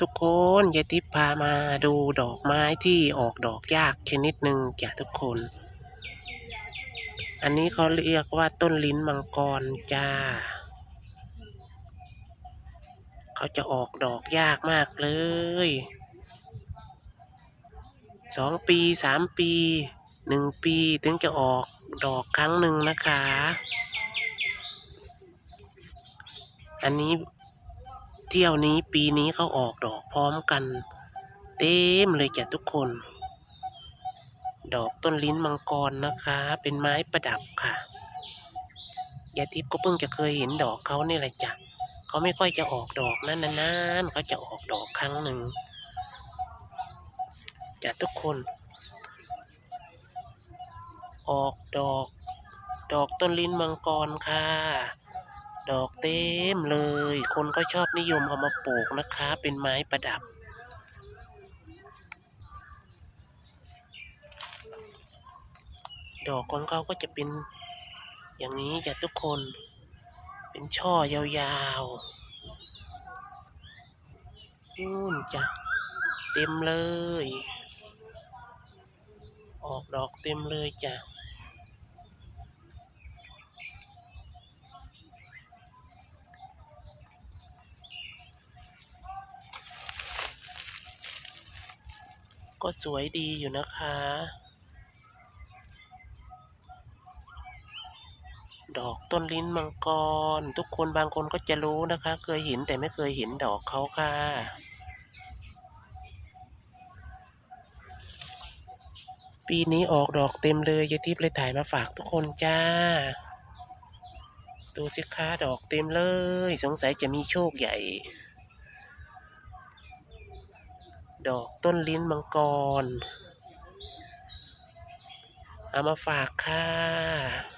ทุกคนยายทิพย์พามาดูดอกไม้ที่ออกดอกยากชนิดหนึ่งจ้ะทุกคน อันนี้เขาเรียกว่าต้นลิ้นมังกรจ้า เขาจะออกดอกยากมากเลย สองปีสามปีหนึ่งปีถึงจะออกดอกครั้งหนึ่งนะคะ อันนี้ เที่ยวนี้ปีนี้เขาออกดอกพร้อมกัน เต็มเลยจ้ะทุกคน ดอกต้นลิ้นมังกรนะคะ เป็นไม้ประดับค่ะยาทิพย์ก็เพิ่งจะเคยเห็นดอกเขานี่แหละจ้ะเขาไม่ค่อยจะออกดอกนั่นนานๆเขาจะออกดอกครั้งหนึ่งจ้ะทุกคน ออกดอก ดอกต้นลิ้นมังกรค่ะ ดอกเต็มเลย คนก็ชอบนิยมเอามาปลูกนะคะ เป็นไม้ประดับ ดอกของเขาก็จะเป็นอย่างนี้จ้ะทุกคน เป็นช่อยาวๆนู่นจ้ะ เต็มเลย ออกดอกเต็มเลยจ้ะ ก็สวยดีอยู่นะคะ ดอกต้นลิ้นมังกร ทุกคนบางคนก็จะรู้นะคะ เคยเห็นแต่ไม่เคยเห็นดอกเขาค่ะปีนี้ออกดอกเต็มเลยยายทิพย์เลยถ่ายมาฝากทุกคนจ้า ดูสิคะดอกเต็มเลย สงสัยจะมีโชคใหญ่ ดอกต้นลิ้นมังกร เอามาฝากค่ะ